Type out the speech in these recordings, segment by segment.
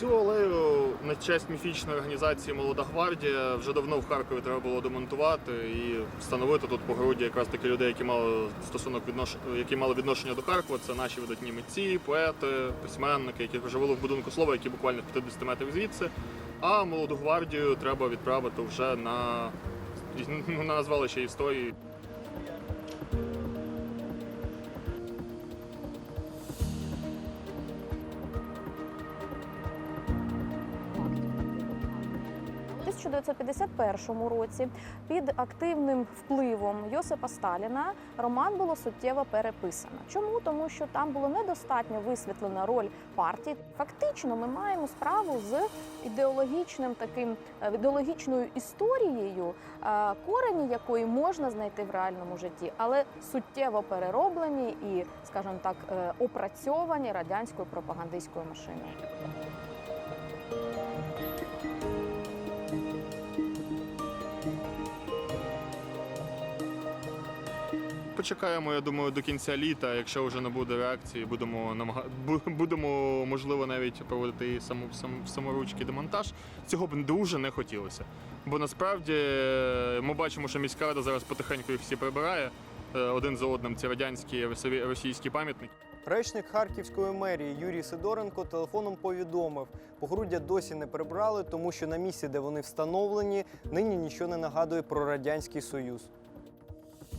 Цю алею на честь міфічної організації Молода гвардія вже давно в Харкові треба було демонтувати і встановити тут погородя якраз таки людей, які мали стосунок віднош... які мали відношення до Харкова. Це наші видатні митці, поети, письменники, які живали в будинку слова, які буквально в 50 метрів звідси. А молоду гвардію треба відправити вже на, ну, на звалище історії. 1951 році під активним впливом Йосипа Сталіна роман було суттєво переписано. Чому? Тому що там було недостатньо висвітлена роль партії. Фактично, ми маємо справу з ідеологічним таким е, ідеологічною історією, е, корені якої можна знайти в реальному житті, але суттєво перероблені і, скажімо так, е, опрацьовані радянською пропагандистською машиною. Почекаємо, я думаю, до кінця літа. Якщо вже не буде реакції, будемо намага... будемо, можливо, навіть проводити саму, сам, саморучки демонтаж. Цього б дуже не хотілося. Бо насправді е, ми бачимо, що міська рада зараз потихеньку їх всі прибирає е, один за одним. Ці радянські російські пам'ятники. Речник Харківської мерії Юрій Сидоренко телефоном повідомив, погруддя досі не прибрали, тому що на місці, де вони встановлені, нині нічого не нагадує про радянський союз.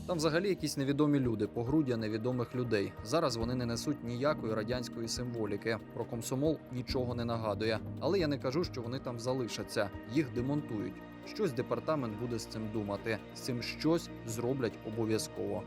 Там взагалі якісь невідомі люди, погруддя невідомих людей. Зараз вони не несуть ніякої радянської символіки. Про комсомол нічого не нагадує. Але я не кажу, що вони там залишаться. Їх демонтують. Щось департамент буде з цим думати. З цим щось зроблять обов'язково.